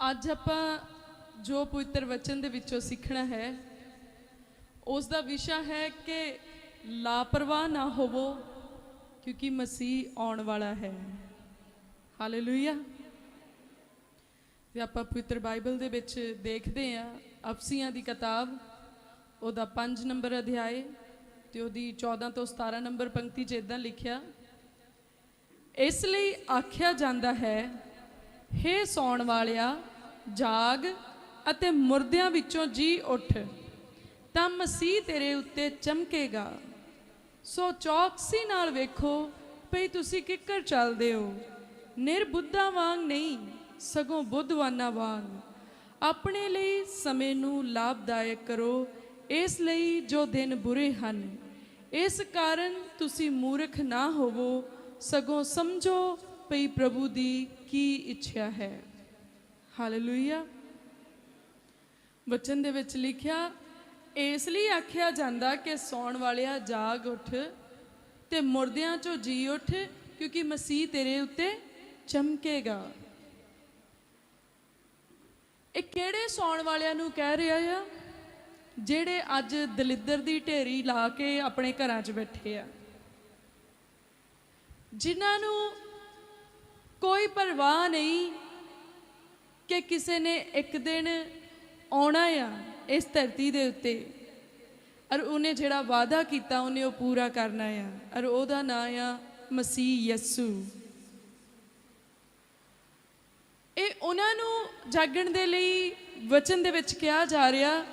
ਅੱਜ ਆਪਾਂ ਜੋ ਪਵਿੱਤਰ ਵਚਨ ਦੇ ਵਿੱਚੋਂ ਸਿੱਖਣਾ ਹੈ, ਉਸ ਦਾ ਵਿਸ਼ਾ ਹੈ ਕਿ ਲਾਪਰਵਾਹ ਨਾ ਹੋਵੋ, ਕਿਉਂਕਿ ਮਸੀਹ ਆਉਣ ਵਾਲਾ ਹੈ। ਹਾਲੇਲੂਇਆ ਤੇ ਆਪਾਂ ਪਵਿੱਤਰ ਬਾਈਬਲ ਦੇ ਵਿੱਚ ਦੇਖਦੇ ਹਾਂ ਅਫਸੀਆਂ ਦੀ ਕਿਤਾਬ, ਉਹਦਾ 5 ਨੰਬਰ ਅਧਿਆਏ ਤੇ ਉਹਦੀ 14 ਤੋਂ 17 ਨੰਬਰ ਪੰਕਤੀ 'ਚ ਇਦਾਂ ਲਿਖਿਆ, ਇਸ ਲਈ ਆਖਿਆ ਜਾਂਦਾ ਹੈ ਹੇ ਸੌਣ ਵਾਲਿਆ, ਜਾਗ ਅਤੇ ਮੁਰਦਿਆਂ ਵਿੱਚੋਂ ਜੀ ਉੱਠ, ਤਾਂ ਮਸੀਹ ਤੇਰੇ ਉੱਤੇ ਚਮਕੇਗਾ। ਸੋ ਚੌਕਸੀ ਨਾਲ ਵੇਖੋ ਭਈ ਤੁਸੀਂ ਕਿੱਕਰ ਚੱਲਦੇ ਹੋ। ਨਿਰਬੁੱਧਾਂ ਵਾਂਗ ਨਹੀਂ, ਸਗੋਂ ਬੁੱਧਵਾਨਾਂ ਵਾਂਗ। ਆਪਣੇ ਲਈ ਸਮੇਂ ਨੂੰ ਲਾਭਦਾਇਕ ਕਰੋ, ਇਸ ਲਈ ਜੋ ਦਿਨ ਬੁਰੇ ਹਨ। ਇਸ ਕਾਰਨ ਤੁਸੀਂ ਮੂਰਖ ਨਾ ਹੋਵੋ, ਸਗੋਂ ਸਮਝੋ ਭਈ ਪ੍ਰਭੂ ਦੀ ਕੀ ਇੱਛਾ ਹੈ। ਹਾਲੇਲੂਇਆ ਵਚਨ ਦੇ ਵਿੱਚ ਲਿਖਿਆ, ਇਸ ਲਈ ਆਖਿਆ ਜਾਂਦਾ ਕਿ ਸੌਣ ਵਾਲਿਆ ਜਾਗ ਉੱਠ ਤੇ ਮੁਰਦਿਆਂ ਚੋਂ ਜੀ ਉੱਠ, ਕਿਉਂਕਿ ਮਸੀਹ ਤੇਰੇ ਉੱਤੇ ਚਮਕੇਗਾ। ਇਹ ਕਿਹੜੇ ਸੌਣ ਵਾਲਿਆਂ ਨੂੰ ਕਹਿ ਰਿਹਾ ਆ? ਜਿਹੜੇ ਅੱਜ ਦਲਿੱਦਰ ਦੀ ਢੇਰੀ ਲਾ ਕੇ ਆਪਣੇ ਘਰਾਂ 'ਚ ਬੈਠੇ ਆ। ਜਿਨ੍ਹਾਂ ਨੂੰ ਕੋਈ ਪਰਵਾਹ ਨਹੀਂ ਕਿ ਕਿਸੇ ਨੇ ਇੱਕ ਦਿਨ ਆਉਣਾ ਆ ਇਸ ਧਰਤੀ ਦੇ ਉੱਤੇ ਔਰ ਉਹਨੇ ਜਿਹੜਾ ਵਾਅਦਾ ਕੀਤਾ ਉਹਨੇ ਉਹ ਪੂਰਾ ਕਰਨਾ ਆ ਔਰ ਉਹਦਾ ਨਾਂ ਆ ਮਸੀਹ ਯਸੂ। ਇਹ ਉਹਨਾਂ ਨੂੰ ਜਾਗਣ ਦੇ ਲਈ ਵਚਨ ਦੇ ਵਿੱਚ ਕਿਹਾ ਜਾ ਰਿਹਾ,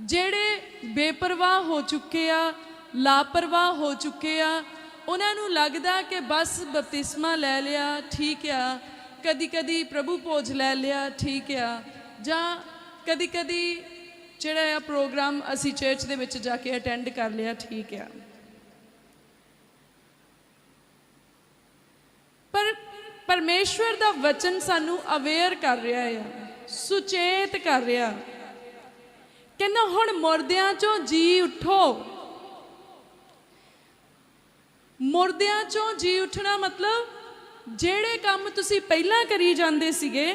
ਜਿਹੜੇ ਬੇਪਰਵਾਹ ਹੋ ਚੁੱਕੇ ਆ, ਲਾਪਰਵਾਹ ਹੋ ਚੁੱਕੇ ਆ ਉਹਨਾਂ ਨੂੰ ਲੱਗਦਾ ਕਿ ਬਸ ਬਪਤਿਸਮਾ ਲੈ ਲਿਆ, ਠੀਕ ਆ। ਕਦੀ ਕਦੀ ਪ੍ਰਭੂ ਭੋਜ ਲੈ ਲਿਆ, ਠੀਕ ਆ। ਜਾਂ ਕਦੀ ਕਦੀ ਜਿਹੜਾ ਆ ਪ੍ਰੋਗਰਾਮ ਅਸੀਂ ਚਰਚ ਦੇ ਵਿੱਚ ਜਾ ਕੇ ਅਟੈਂਡ ਕਰ ਲਿਆ, ਠੀਕ ਆ। ਪਰ ਪਰਮੇਸ਼ਵਰ ਦਾ ਵਚਨ ਸਾਨੂੰ ਅਵੇਅਰ ਕਰ ਰਿਹਾ ਆ, ਸੁਚੇਤ ਕਰ ਰਿਹਾ। ਕਹਿੰਦਾ, ਹੁਣ ਮੁਰਦਿਆਂ ਚੋਂ ਜੀ ਉਠੋ। ਮੁਰਦਿਆਂ ਚੋਂ ਜੀ ਉੱਠਣਾ ਮਤਲਬ ਜਿਹੜੇ ਕੰਮ ਤੁਸੀਂ ਪਹਿਲਾਂ ਕਰੀ ਜਾਂਦੇ ਸੀਗੇ,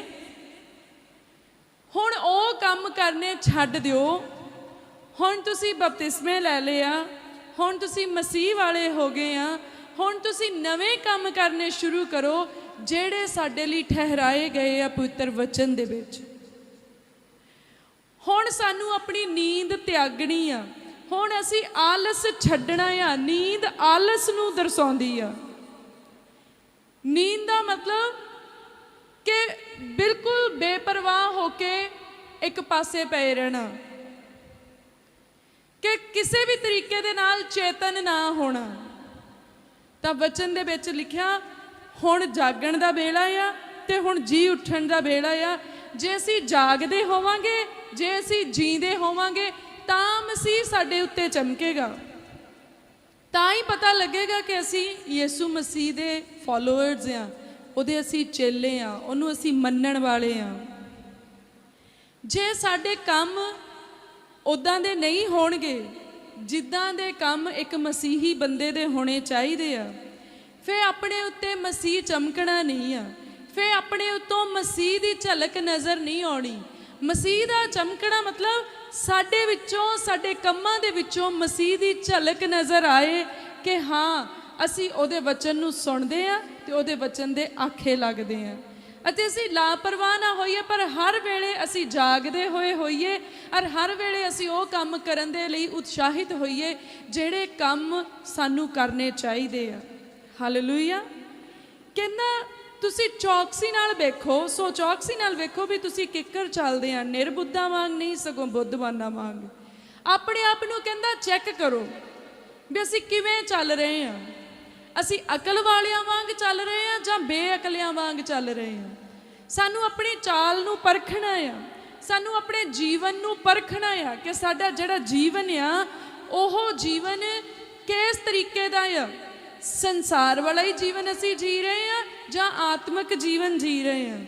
ਹੁਣ ਉਹ ਕੰਮ ਕਰਨੇ ਛੱਡ ਦਿਓ। ਹੁਣ ਤੁਸੀਂ ਬਪਤਿਸਮੇ ਲੈ ਲਿਆ ਹੁਣ ਤੁਸੀਂ ਮਸੀਹ ਵਾਲੇ ਹੋ ਗਏ ਆ, ਹੁਣ ਤੁਸੀਂ ਨਵੇਂ ਕੰਮ ਕਰਨੇ ਸ਼ੁਰੂ ਕਰੋ, ਜਿਹੜੇ ਸਾਡੇ ਲਈ ਠਹਿਰਾਏ ਗਏ ਆ ਪਵਿੱਤਰ ਵਚਨ ਦੇ ਵਿੱਚ। ਹੁਣ ਸਾਨੂੰ ਆਪਣੀ ਨੀਂਦ ਤਿਆਗਣੀ ਆ। ਹੁਣ ਅਸੀਂ ਆਲਸ ਛੱਡਣਾ ਆ, ਨੀਂਦ ਆਲਸ ਨੂੰ ਦਰਸਾਉਂਦੀ ਆ। ਨੀਂਦ ਦਾ ਮਤਲਬ ਕਿ ਬਿਲਕੁਲ ਬੇਪਰਵਾਹ ਹੋ ਕੇ ਇੱਕ ਪਾਸੇ ਪਏ ਰਹਿਣਾ। ਕਿ ਕਿਸੇ ਵੀ ਤਰੀਕੇ ਦੇ ਨਾਲ ਚੇਤਨ ਨਾ ਹੋਣਾ। ਤਾਂ ਵਚਨ ਦੇ ਵਿੱਚ ਲਿਖਿਆ, ਹੁਣ ਜਾਗਣ ਦਾ ਵੇਲਾ ਆ ਤੇ ਹੁਣ ਜੀ ਉੱਠਣ ਦਾ ਵੇਲਾ ਆ। ਜੇ ਅਸੀਂ ਜਾਗਦੇ ਹੋਵਾਂਗੇ, ਜੇ ਅਸੀਂ ਜੀਂਦੇ ਹੋਵਾਂਗੇ ਤਾਂ ਮਸੀਹ ਸਾਡੇ ਉੱਤੇ ਚਮਕੇਗਾ। ਤਾਂ ਹੀ ਪਤਾ ਲੱਗੇਗਾ ਕਿ ਅਸੀਂ ਯੀਸੂ ਮਸੀਹ ਦੇ ਫਾਲੋਅਰਸ ਆ ਉਹਦੇ ਅਸੀਂ ਚੇਲੇ ਆ ਉਹਨੂੰ ਅਸੀਂ ਮੰਨਣ ਵਾਲੇ ਆ ਜੇ ਸਾਡੇ ਕੰਮ ਉਦਾਂ ਦੇ ਨਹੀਂ ਹੋਣਗੇ, ਜਿੱਦਾਂ ਦੇ ਕੰਮ ਇੱਕ ਮਸੀਹੀ ਬੰਦੇ ਦੇ ਹੋਣੇ ਚਾਹੀਦੇ ਆ ਫੇ ਆਪਣੇ ਉੱਤੇ ਮਸੀਹ ਚਮਕਣਾ ਨਹੀਂ ਆ। ਫੇ ਆਪਣੇ ਉੱਤੋਂ ਮਸੀਹ ਦੀ ਝਲਕ ਨਜ਼ਰ ਨਹੀਂ ਆਉਣੀ। ਮਸੀਹ ਦਾ ਚਮਕਣਾ ਮਤਲਬ ਸਾਡੇ ਵਿੱਚੋਂ, ਸਾਡੇ ਕੰਮਾਂ ਦੇ ਵਿੱਚੋਂ ਮਸੀਹ ਦੀ ਝਲਕ ਨਜ਼ਰ ਆਏ ਕਿ ਹਾਂ, ਅਸੀਂ ਉਹਦੇ ਵਚਨ ਨੂੰ ਸੁਣਦੇ ਆ ਤੇ ਉਹਦੇ ਵਚਨ ਦੇ ਆਖੇ ਲੱਗਦੇ ਆ ਅਤੇ ਅਸੀਂ ਲਾਪਰਵਾਹ ਨਾ ਹੋਈਏ, ਪਰ ਹਰ ਵੇਲੇ ਅਸੀਂ ਜਾਗਦੇ ਹੋਏ ਹੋਈਏ ਔਰ ਹਰ ਵੇਲੇ ਅਸੀਂ ਉਹ ਕੰਮ ਕਰਨ ਦੇ ਲਈ ਉਤਸ਼ਾਹਿਤ ਹੋਈਏ ਜਿਹੜੇ ਕੰਮ ਸਾਨੂੰ ਕਰਨੇ ਚਾਹੀਦੇ ਆ। ਹਾਲੇਲੂਇਆ ਕਹਿੰਦਾ ਤੁਸੀਂ ਚੌਕਸੀ ਨਾਲ ਵੇਖੋ, ਸੋ ਚੌਕਸੀ ਨਾਲ ਵੇਖੋ ਵੀ ਤੁਸੀਂ ਕਿੱਕਰ ਚੱਲਦੇ ਆ। ਨਿਰਬੁੱਧਾਂ ਵਾਂਗ ਨਹੀਂ, ਸਗੋਂ ਬੁੱਧਵਾਨਾਂ ਵਾਂਗ। ਆਪਣੇ ਆਪ ਨੂੰ ਕਹਿੰਦਾ, ਚੈੱਕ ਕਰੋ ਵੀ ਅਸੀਂ ਕਿਵੇਂ ਚੱਲ ਰਹੇ ਆ। ਅਸੀਂ ਅਕਲ ਵਾਲਿਆਂ ਵਾਂਗ ਚੱਲ ਰਹੇ ਆ ਜਾਂ ਬੇਅਕਲਿਆਂ ਵਾਂਗ ਚੱਲ ਰਹੇ ਆ? ਸਾਨੂੰ ਆਪਣੀ ਚਾਲ ਨੂੰ ਪਰਖਣਾ ਆ। ਸਾਨੂੰ ਆਪਣੇ ਜੀਵਨ ਨੂੰ ਪਰਖਣਾ ਆ ਕਿ ਸਾਡਾ ਜਿਹੜਾ ਜੀਵਨ ਆ, ਉਹ ਜੀਵਨ ਕਿਸ ਤਰੀਕੇ ਦਾ ਆ? ਸੰਸਾਰ ਵਾਲਾ ਹੀ ਜੀਵਨ ਅਸੀਂ ਜੀ ਰਹੇ ਹਾਂ ਜਾਂ ਆਤਮਿਕ ਜੀਵਨ ਜੀ ਰਹੇ ਹਾਂ?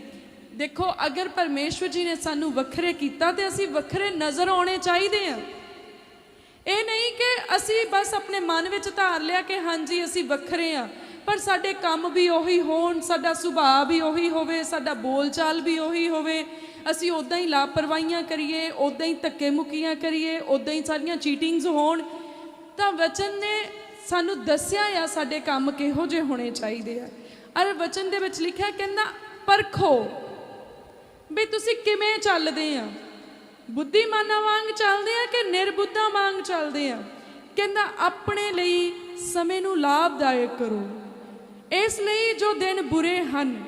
ਦੇਖੋ, ਅਗਰ ਪਰਮੇਸ਼ਵਰ ਜੀ ਨੇ ਸਾਨੂੰ ਵੱਖਰੇ ਕੀਤਾ ਤੇ ਅਸੀਂ ਵੱਖਰੇ ਨਜ਼ਰ ਆਉਣੇ ਚਾਹੀਦੇ ਆ ਇਹ ਨਹੀਂ ਕਿ ਅਸੀਂ ਬਸ ਆਪਣੇ ਮਨ ਵਿੱਚ ਧਾਰ ਲਿਆ ਕਿ ਹਾਂਜੀ, ਅਸੀਂ ਵੱਖਰੇ ਆ ਪਰ ਸਾਡੇ ਕੰਮ ਵੀ ਉਹੀ ਹੋਣ, ਸਾਡਾ ਸੁਭਾਅ ਵੀ ਉਹੀ ਹੋਵੇ, ਸਾਡਾ ਬੋਲਚਾਲ ਵੀ ਉਹੀ ਹੋਵੇ। ਅਸੀਂ ਉਦਾਂ ਹੀ ਲਾਪਰਵਾਹੀਆਂ ਕਰੀਏ ਉਦਾਂ ਹੀ ਧੱਕੇ ਮੁੱਕੀਆਂ ਕਰੀਏ ਉਦਾਂ ਹੀ ਸਾਰੀਆਂ ਚੀਟਿੰਗਸ ਹੋਣ, ਤਾਂ ਵਚਨ ਨੇ ਸਾਨੂੰ ਦੱਸਿਆ ਆ ਸਾਡੇ ਕੰਮ ਕਿਹੋ ਜਿਹੇ ਹੋਣੇ ਚਾਹੀਦੇ ਆ। ਅਰ ਵਚਨ ਦੇ ਵਿੱਚ ਲਿਖਿਆ ਕਹਿੰਦਾ, ਪਰਖੋ ਵੀ ਤੁਸੀਂ ਕਿਵੇਂ ਚੱਲਦੇ ਆ? ਬੁੱਧੀਮਾਨਾਂ ਵਾਂਗ ਚੱਲਦੇ ਆ ਕਿ ਨਿਰਬੁੱਧਾਂ ਵਾਂਗ ਚੱਲਦੇ ਆ? ਕਹਿੰਦਾ, ਆਪਣੇ ਲਈ ਸਮੇਂ ਨੂੰ ਲਾਭਦਾਇਕ ਕਰੋ। ਇਸ ਲਈ ਜੋ ਦਿਨ ਬੁਰੇ ਹਨ,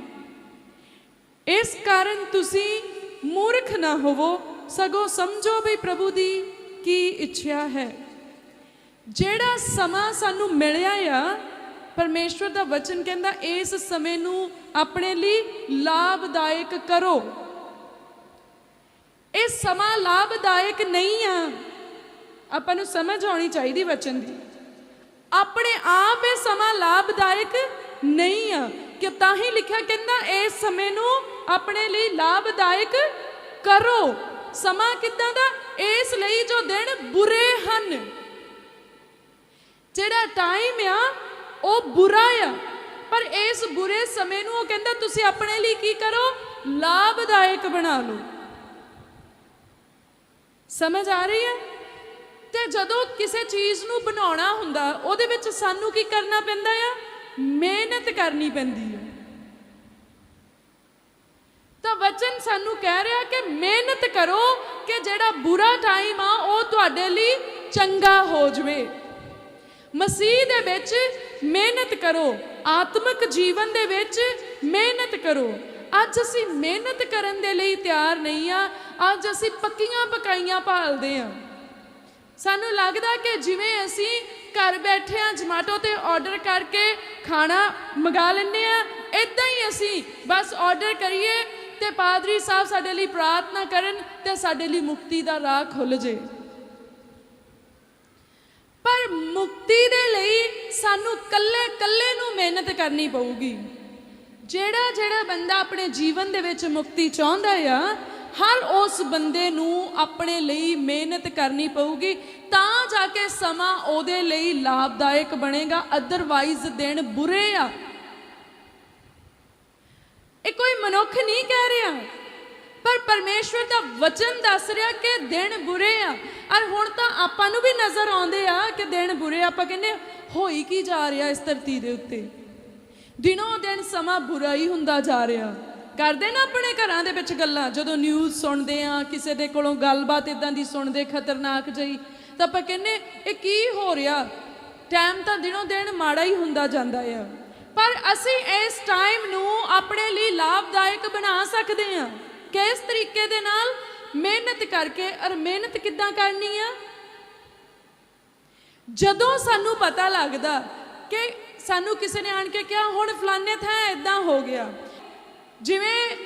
ਇਸ ਕਾਰਨ ਤੁਸੀਂ ਮੂਰਖ ਨਾ ਹੋਵੋ। ਸਗੋਂ ਸਮਝੋ ਵੀ ਪ੍ਰਭੂ ਦੀ ਕੀ ਇੱਛਾ ਹੈ। ਜਿਹੜਾ ਸਮਾਂ ਸਾਨੂੰ ਮਿਲਿਆ ਆ, ਪਰਮੇਸ਼ਵਰ ਦਾ ਵਚਨ ਕਹਿੰਦਾ, ਇਸ ਸਮੇਂ ਨੂੰ ਆਪਣੇ ਲਈ ਲਾਭਦਾਇਕ ਕਰੋ। ਇਹ ਸਮਾਂ ਲਾਭਦਾਇਕ ਨਹੀਂ ਆ। ਆਪਾਂ ਨੂੰ ਸਮਝ ਆਉਣੀ ਚਾਹੀਦੀ ਵਚਨ ਦੀ। ਆਪਣੇ ਆਪ ਇਹ ਸਮਾਂ ਲਾਭਦਾਇਕ ਨਹੀਂ ਆ, ਕਿ ਤਾਂ ਹੀ ਲਿਖਿਆ ਕਹਿੰਦਾ, ਇਸ ਸਮੇਂ ਨੂੰ ਆਪਣੇ ਲਈ ਲਾਭਦਾਇਕ ਕਰੋ। ਸਮਾਂ ਕਿੱਦਾਂ ਦਾ? ਇਸ ਲਈ ਜੋ ਦਿਨ ਬੁਰੇ ਹਨ। ਜਿਹੜਾ ਟਾਈਮ ਆ, ਉਹ ਬੁਰਾ ਆ। ਪਰ ਇਸ ਬੁਰੇ ਸਮੇਂ ਨੂੰ ਉਹ ਕਹਿੰਦਾ, ਤੁਸੀਂ ਆਪਣੇ ਲਈ ਕੀ ਕਰੋ? ਲਾਭਦਾਇਕ ਬਣਾ ਲਓ। ਸਮਝ ਆ ਰਹੀ ਹੈ? ਤੇ ਜਦੋਂ ਕਿਸੇ ਚੀਜ਼ ਨੂੰ ਬਣਾਉਣਾ ਹੁੰਦਾ, ਉਹਦੇ ਵਿੱਚ ਸਾਨੂੰ ਕੀ ਕਰਨਾ ਪੈਂਦਾ ਆ? ਮਿਹਨਤ ਕਰਨੀ ਪੈਂਦੀ ਹੈ ਤਾਂ ਵਚਨ ਸਾਨੂੰ ਕਹਿ ਰਿਹਾ ਕਿ ਮਿਹਨਤ ਕਰੋ ਕਿ ਜਿਹੜਾ ਬੁਰਾ ਟਾਈਮ ਆ, ਉਹ ਤੁਹਾਡੇ ਲਈ ਚੰਗਾ ਹੋ ਜਵੇ। ਮਸੀਹ ਦੇ ਵਿੱਚ ਮਿਹਨਤ ਕਰੋ, ਆਤਮਿਕ ਜੀਵਨ ਦੇ ਵਿੱਚ ਮਿਹਨਤ ਕਰੋ। ਅੱਜ ਅਸੀਂ ਮਿਹਨਤ ਕਰਨ ਦੇ ਲਈ ਤਿਆਰ ਨਹੀਂ ਆ, ਅੱਜ ਅਸੀਂ ਪੱਕੀਆਂ ਪਕਾਈਆਂ ਭਾਲਦੇ ਆ। ਸਾਨੂੰ ਲੱਗਦਾ ਕਿ ਜਿਵੇਂ ਅਸੀਂ ਘਰ ਬੈਠੇ ਆ, ਜਮਾਟੋ ਤੇ ਆਰਡਰ ਕਰਕੇ ਖਾਣਾ ਮੰਗਾ ਲੈਂਦੇ ਆ ਇਦਾਂ ਹੀ ਅਸੀਂ ਬਸ ਆਰਡਰ ਕਰੀਏ ਤੇ ਪਾਦਰੀ ਸਾਹਿਬ ਸਾਡੇ ਲਈ ਪ੍ਰਾਰਥਨਾ ਕਰਨ ਤੇ ਸਾਡੇ ਲਈ ਮੁਕਤੀ ਦਾ ਰਾਹ ਖੁੱਲ ਜੇ। ਪਰ ਮੁਕਤੀ ਦੇ ਲਈ ਸਾਨੂੰ ਕੱਲੇ ਕੱਲੇ ਨੂੰ ਮਿਹਨਤ ਕਰਨੀ ਪਊਗੀ। ਜਿਹੜਾ ਜਿਹੜਾ ਬੰਦਾ ਆਪਣੇ ਜੀਵਨ ਦੇ ਵਿੱਚ ਮੁਕਤੀ ਚਾਹੁੰਦਾ ਆ, ਹਰ ਉਸ ਬੰਦੇ ਨੂੰ ਆਪਣੇ ਲਈ ਮਿਹਨਤ ਕਰਨੀ ਪਊਗੀ, ਤਾਂ ਜਾ ਕੇ ਸਮਾਂ ਉਹਦੇ ਲਈ ਲਾਭਦਾਇਕ ਬਣੇਗਾ ਅਦਰਵਾਈਜ਼ ਦਿਨ ਬੁਰੇ ਆ। ਇਹ ਕੋਈ ਮਨੁੱਖ ਨਹੀਂ ਕਹਿ ਰਿਹਾ। ਪਰਮੇਸ਼ਵਰ ਦਾ ਵਚਨ ਦੱਸ ਰਿਹਾ ਕਿ ਦਿਨ ਬੁਰੇ ਆ। ਔਰ ਹੁਣ ਤਾਂ ਆਪਾਂ ਨੂੰ ਵੀ ਨਜ਼ਰ ਆਉਂਦੇ ਆ ਕਿ ਦਿਨ ਬੁਰੇ, ਆਪਾਂ ਕਹਿੰਦੇ ਹੋਈ ਕੀ ਜਾ ਰਿਹਾ ਇਸ ਧਰਤੀ ਦੇ ਉੱਤੇ? ਦਿਨੋਂ ਦਿਨ ਸਮਾਂ ਬੁਰਾ ਹੀ ਹੁੰਦਾ ਜਾ ਰਿਹਾ। ਕਰਦੇ ਨਾ ਆਪਣੇ ਘਰਾਂ ਦੇ ਵਿੱਚ ਗੱਲਾਂ। ਜਦੋਂ ਨਿਊਜ਼ ਸੁਣਦੇ ਆ, ਕਿਸੇ ਦੇ ਕੋਲੋਂ ਗੱਲਬਾਤ ਇਦਾਂ ਦੀ ਸੁਣਦੇ, ਖਤਰਨਾਕ ਜਈ ਤਾਂ ਆਪਾਂ ਕਹਿੰਦੇ, ਇਹ ਕੀ ਹੋ ਰਿਹਾ? ਟਾਈਮ ਤਾਂ ਦਿਨੋਂ ਦਿਨ ਮਾੜਾ ਹੀ ਹੁੰਦਾ ਜਾਂਦਾ ਆ। ਪਰ ਅਸੀਂ ਇਸ ਟਾਈਮ ਨੂੰ ਆਪਣੇ ਲਈ ਲਾਭਦਾਇਕ ਬਣਾ ਸਕਦੇ ਆ। ਕਿਸ ਤਰੀਕੇ ਦੇ ਨਾਲ ਮਿਹਨਤ ਕਰਕੇ ਔਰ ਮਿਹਨਤ ਕਿੱਦਾਂ ਕਰਨੀ ਆ? ਜਦੋਂ ਸਾਨੂੰ ਪਤਾ ਲੱਗਦਾ ਕਿ ਸਾਨੂੰ ਕਿਸੇ ਨੇ ਆਣ ਕੇ ਕਿਹਾ, ਹੁਣ ਫਲਾਣੇ ਥਾਂ ਇਦਾਂ ਹੋ ਗਿਆ। ਜਿਵੇਂ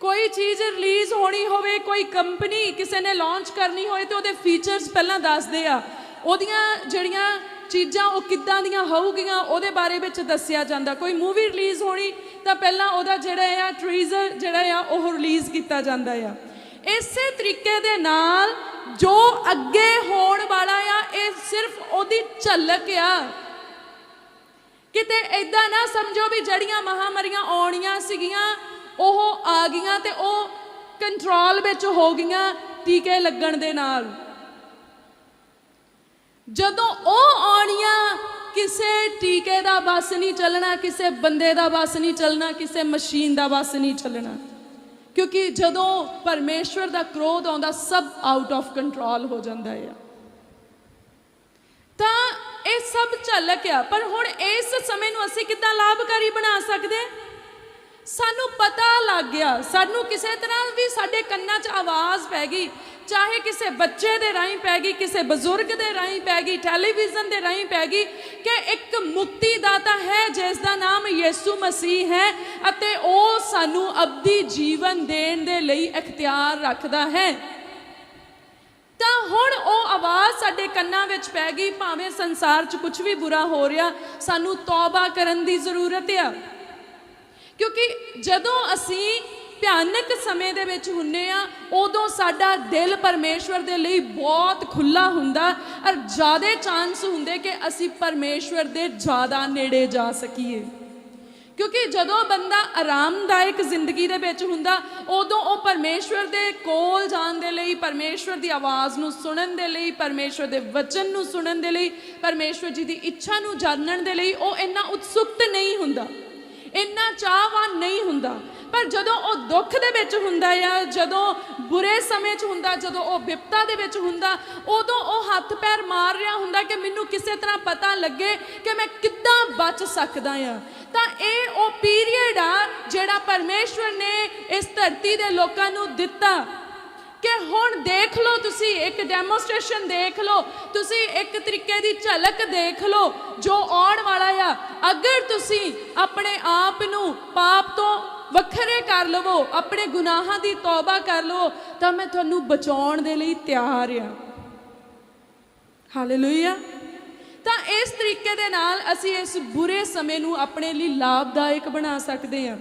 ਕੋਈ ਚੀਜ਼ ਰਿਲੀਜ਼ ਹੋਣੀ ਹੋਵੇ, ਕੋਈ ਕੰਪਨੀ ਕਿਸੇ ਨੇ ਲਾਂਚ ਕਰਨੀ ਹੋਏ ਤੇ ਉਹਦੇ ਫੀਚਰਸ ਪਹਿਲਾਂ ਦੱਸਦੇ ਆ। ਉਹਦੀਆਂ ਜਿਹੜੀਆਂ ਚੀਜ਼ਾਂ ਉਹ ਕਿੱਦਾਂ ਦੀਆਂ ਹੋਊਗੀਆਂ ਉਹਦੇ ਬਾਰੇ ਵਿੱਚ ਦੱਸਿਆ ਜਾਂਦਾ। ਕੋਈ ਮੂਵੀ ਰਿਲੀਜ਼ ਹੋਣੀ ਤਾਂ ਪਹਿਲਾਂ ਉਹਦਾ ਜਿਹੜਾ ਆ ਟ੍ਰੀਜ਼ਰ ਜਿਹੜਾ ਆ, ਉਹ ਰਿਲੀਜ਼ ਕੀਤਾ ਜਾਂਦਾ ਆ। ਇਸੇ ਤਰੀਕੇ ਦੇ ਨਾਲ ਜੋ ਅੱਗੇ ਹੋਣ ਵਾਲਾ ਆ, ਇਹ ਸਿਰਫ ਉਹਦੀ ਝਲਕ ਆ। ਕਿਤੇ ਐਦਾਂ ਨਾ ਸਮਝੋ ਵੀ ਜੜੀਆਂ ਮਹਾਮਾਰੀਆਂ ਆਉਣੀਆਂ ਸੀਗੀਆਂ, ਉਹ ਆ ਗਈਆਂ ਤੇ ਉਹ ਕੰਟਰੋਲ ਵਿੱਚ ਹੋ ਗਈਆਂ ਟੀਕੇ ਲੱਗਣ ਦੇ ਨਾਲ। ਜਦੋਂ ਉਹ ਕਿਸੇ ਟੀਕੇ ਦਾ ਬਸ ਨਹੀਂ ਚੱਲਣਾ, ਕਿਸੇ ਬੰਦੇ ਦਾ ਬਸ ਨਹੀਂ ਚੱਲਣਾ, ਕਿਸੇ ਮਸ਼ੀਨ ਦਾ ਬਸ ਨਹੀਂ ਚੱਲਣਾ। ਕਿਉਂਕਿ ਜਦੋਂ ਪਰਮੇਸ਼ਵਰ ਦਾ ਕ੍ਰੋਧ ਆਉਂਦਾ, ਸਭ ਆਊਟ ਆਫ ਕੰਟਰੋਲ ਹੋ ਜਾਂਦਾ ਹੈ ਤਾਂ ਇਹ ਸਭ ਝਲਕ ਆ, ਪਰ ਹੁਣ ਇਸ ਸਮੇਂ ਨੂੰ ਅਸੀਂ ਕਿੱਦਾਂ ਲਾਭਕਾਰੀ ਬਣਾ ਸਕਦੇ? ਸਾਨੂੰ ਪਤਾ ਲੱਗ ਗਿਆ, ਸਾਨੂੰ ਕਿਸੇ ਤਰ੍ਹਾਂ ਵੀ ਸਾਡੇ ਕੰਨਾਂ 'ਚ ਆਵਾਜ਼ ਪੈ ਗਈ ਚਾਹੇ ਕਿਸੇ ਬੱਚੇ ਦੇ ਰਾਹੀਂ ਪੈ ਗਈ, ਕਿਸੇ ਬਜ਼ੁਰਗ ਦੇ ਰਾਹੀਂ ਪੈ ਗਈ ਟੈਲੀਵਿਜ਼ਨ ਦੇ ਰਾਹੀਂ ਪੈ ਗਈ ਕਿ ਇੱਕ ਮੁਕਤੀ ਦਾਤਾ ਹੈ ਜਿਸ ਦਾ ਨਾਮ ਯਿਸੂ ਮਸੀਹ ਹੈ ਅਤੇ ਉਹ ਸਾਨੂੰ ਅਬਦੀ ਜੀਵਨ ਦੇਣ ਦੇ ਲਈ ਇਖਤਿਆਰ ਰੱਖਦਾ ਹੈ। ਤਾਂ ਹੁਣ ਉਹ ਆਵਾਜ਼ ਸਾਡੇ ਕੰਨਾਂ ਵਿੱਚ ਪੈ ਗਈ, ਭਾਵੇਂ ਸੰਸਾਰ 'ਚ ਕੁਝ ਵੀ ਬੁਰਾ ਹੋ ਰਿਹਾ, ਸਾਨੂੰ ਤੌਬਾ ਕਰਨ ਦੀ ਜ਼ਰੂਰਤ ਆ। ਕਿਉਂਕਿ ਜਦੋਂ ਅਸੀਂ ਭਿਆਨਕ ਸਮੇਂ ਦੇ ਵਿੱਚ ਹੁੰਨੇ ਆ, ਉਦੋਂ ਸਾਡਾ ਦਿਲ ਪਰਮੇਸ਼ਵਰ ਦੇ ਲਈ ਬਹੁਤ ਖੁੱਲਾ ਹੁੰਦਾ ਔਰ ਜ਼ਿਆਦਾ ਚਾਂਸ ਹੁੰਦੇ ਕਿ ਅਸੀਂ ਪਰਮੇਸ਼ਵਰ ਦੇ ਜ਼ਿਆਦਾ ਨੇੜੇ ਜਾ ਸਕੀਏ। ਕਿਉਂਕਿ ਜਦੋਂ ਬੰਦਾ ਆਰਾਮਦਾਇਕ ਜ਼ਿੰਦਗੀ ਦੇ ਵਿੱਚ ਹੁੰਦਾ, ਉਦੋਂ ਉਹ ਪਰਮੇਸ਼ਵਰ ਦੇ ਕੋਲ ਜਾਣ ਦੇ ਲਈ, ਪਰਮੇਸ਼ਵਰ ਦੀ ਆਵਾਜ਼ ਨੂੰ ਸੁਣਨ ਦੇ ਲਈ, ਪਰਮੇਸ਼ਵਰ ਦੇ ਵਚਨ ਨੂੰ ਸੁਣਨ ਦੇ ਲਈ, ਪਰਮੇਸ਼ਵਰ ਜੀ ਦੀ ਇੱਛਾ ਨੂੰ ਜਾਣਨ ਦੇ ਲਈ ਉਹ ਇੰਨਾ ਉਤਸੁਕਤ ਨਹੀਂ ਹੁੰਦਾ। ਇੰਨਾ ਚਾਹਵਾਨ ਨਹੀਂ ਹੁੰਦਾ। ਪਰ ਜਦੋਂ ਉਹ ਦੁੱਖ ਦੇ ਵਿੱਚ ਹੁੰਦਾ ਆ, ਜਦੋਂ ਬੁਰੇ ਸਮੇਂ 'ਚ ਹੁੰਦਾ, ਜਦੋਂ ਉਹ ਵਿਪਤਾ ਦੇ ਵਿੱਚ ਹੁੰਦਾ, ਉਦੋਂ ਉਹ ਹੱਥ ਪੈਰ ਮਾਰ ਰਿਹਾ ਹੁੰਦਾ ਕਿ ਮੈਨੂੰ ਕਿਸੇ ਤਰ੍ਹਾਂ ਪਤਾ ਲੱਗੇ ਕਿ ਮੈਂ ਕਿੱਦਾਂ ਬਚ ਸਕਦਾ ਆ। ਤਾਂ ਇਹ ਉਹ ਪੀਰੀਅਡ ਆ ਜਿਹੜਾ ਪਰਮੇਸ਼ਵਰ ਨੇ ਇਸ ਧਰਤੀ ਦੇ ਲੋਕਾਂ ਨੂੰ ਦਿੱਤਾ। ਕਿ ਹੁਣ ਦੇਖ ਲਓ ਤੁਸੀਂ, ਇੱਕ ਡੈਮੋਸਟ੍ਰੇਸ਼ਨ ਦੇਖ ਲਓ, ਤੁਸੀਂ ਇੱਕ ਤਰੀਕੇ ਦੀ ਝਲਕ ਦੇਖ ਲਓ, ਜੋ ਆਉਣ ਵਾਲਾ ਆ। ਅਗਰ ਤੁਸੀਂ ਆਪਣੇ ਆਪ ਨੂੰ ਪਾਪ ਤੋਂ ਵੱਖਰੇ ਕਰ ਲਵੋ, ਆਪਣੇ ਗੁਨਾਹਾਂ ਦੀ ਤੌਬਾ ਕਰ ਲਵੋ, ਤਾਂ ਮੈਂ ਤੁਹਾਨੂੰ ਬਚਾਉਣ ਦੇ ਲਈ ਤਿਆਰ ਆ। ਹਾਲੇਲੂਇਆ ਤਾਂ ਇਸ ਤਰੀਕੇ ਦੇ ਨਾਲ ਅਸੀਂ ਇਸ ਬੁਰੇ ਸਮੇਂ ਨੂੰ ਆਪਣੇ ਲਈ ਲਾਭਦਾਇਕ ਬਣਾ ਸਕਦੇ ਹਾਂ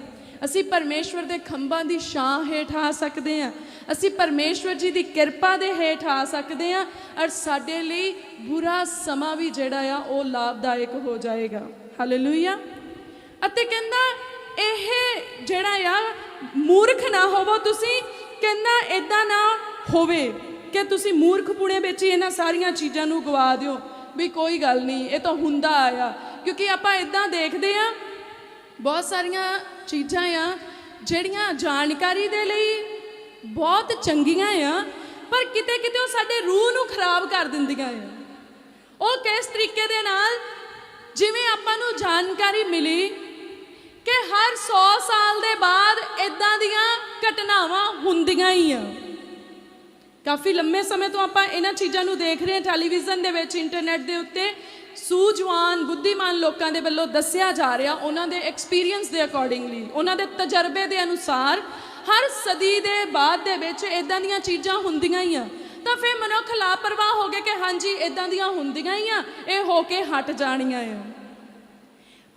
ਅਸੀਂ ਪਰਮੇਸ਼ਵਰ ਦੇ ਖੰਭਾਂ ਦੀ ਛਾਂ ਹੇਠ ਆ ਸਕਦੇ ਹਾਂ ਅਸੀਂ ਪਰਮੇਸ਼ਵਰ ਜੀ ਦੀ ਕਿਰਪਾ ਦੇ ਹੇਠ ਆ ਸਕਦੇ ਹਾਂ ਔਰ ਸਾਡੇ ਲਈ ਬੁਰਾ ਸਮਾਂ ਵੀ ਜਿਹੜਾ ਆ, ਉਹ ਲਾਭਦਾਇਕ ਹੋ ਜਾਏਗਾ। ਹਾਲੇਲੂਇਆ ਅਤੇ ਕਹਿੰਦਾ, ਇਹ ਜਿਹੜਾ ਆ, ਮੂਰਖ ਨਾ ਹੋਵੋ ਤੁਸੀਂ, ਕਹਿੰਦਾ ਇਦਾਂ ਨਾ ਹੋਵੇ ਕਿ ਤੁਸੀਂ ਮੂਰਖਪੁਣੇ ਵਿੱਚ ਹੀ ਇਹਨਾਂ ਸਾਰੀਆਂ ਚੀਜ਼ਾਂ ਨੂੰ ਗਵਾ ਦਿਓ। ਵੀ ਕੋਈ ਗੱਲ ਨਹੀਂ, ਇਹ ਤਾਂ ਹੁੰਦਾ ਆਇਆ ਕਿਉਂਕਿ ਆਪਾਂ ਇਦਾਂ ਦੇਖਦੇ ਆ ਬਹੁਤ ਸਾਰੀਆਂ ਚੀਜ਼ਾਂ ਆ, ਜਿਹੜੀਆਂ ਜਾਣਕਾਰੀ ਦੇ ਲਈ ਬਹੁਤ ਚੰਗੀਆਂ ਆ, ਪਰ ਕਿਤੇ ਕਿਤੇ ਉਹ ਸਾਡੇ ਰੂਹ ਨੂੰ ਖਰਾਬ ਕਰ ਦਿੰਦੀਆਂ ਆ। ਉਹ ਕਿਸ ਤਰੀਕੇ ਦੇ ਨਾਲ ਜਿਵੇਂ ਆਪਾਂ ਨੂੰ ਜਾਣਕਾਰੀ ਮਿਲੀ ਕਿ ਹਰ 100 ਸਾਲ ਦੇ ਬਾਅਦ ਇਦਾਂ ਦੀਆਂ ਘਟਨਾਵਾਂ ਹੁੰਦੀਆਂ ਹੀ ਆ। ਕਾਫੀ ਲੰਮੇ ਸਮੇਂ ਤੋਂ ਆਪਾਂ ਇਹਨਾਂ ਚੀਜ਼ਾਂ ਨੂੰ ਦੇਖ ਰਹੇ ਹਾਂ ਟੈਲੀਵਿਜ਼ਨ ਦੇ ਵਿੱਚ, ਇੰਟਰਨੈਟ ਦੇ ਉੱਤੇ। ਸੂਝਵਾਨ, ਬੁੱਧੀਮਾਨ ਲੋਕਾਂ ਦੇ ਵੱਲੋਂ ਦੱਸਿਆ ਜਾ ਰਿਹਾ ਉਹਨਾਂ ਦੇ ਐਕਸਪੀਰੀਅੰਸ ਦੇ ਅਕੋਰਡਿੰਗਲੀ ਉਹਨਾਂ ਦੇ ਤਜਰਬੇ ਦੇ ਅਨੁਸਾਰ ਹਰ ਸਦੀ ਦੇ ਬਾਅਦ ਦੇ ਵਿੱਚ ਇਦਾਂ ਦੀਆਂ ਚੀਜ਼ਾਂ ਹੁੰਦੀਆਂ ਹੀ ਆ। ਤਾਂ ਫਿਰ ਮਨੁੱਖ ਲਾਪਰਵਾਹ ਹੋ ਗਿਆ ਕਿ ਹਾਂਜੀ ਇਦਾਂ ਦੀਆਂ ਹੁੰਦੀਆਂ ਹੀ ਆ, ਇਹ ਹੋ ਕੇ ਹਟ ਜਾਣੀਆਂ ਆ।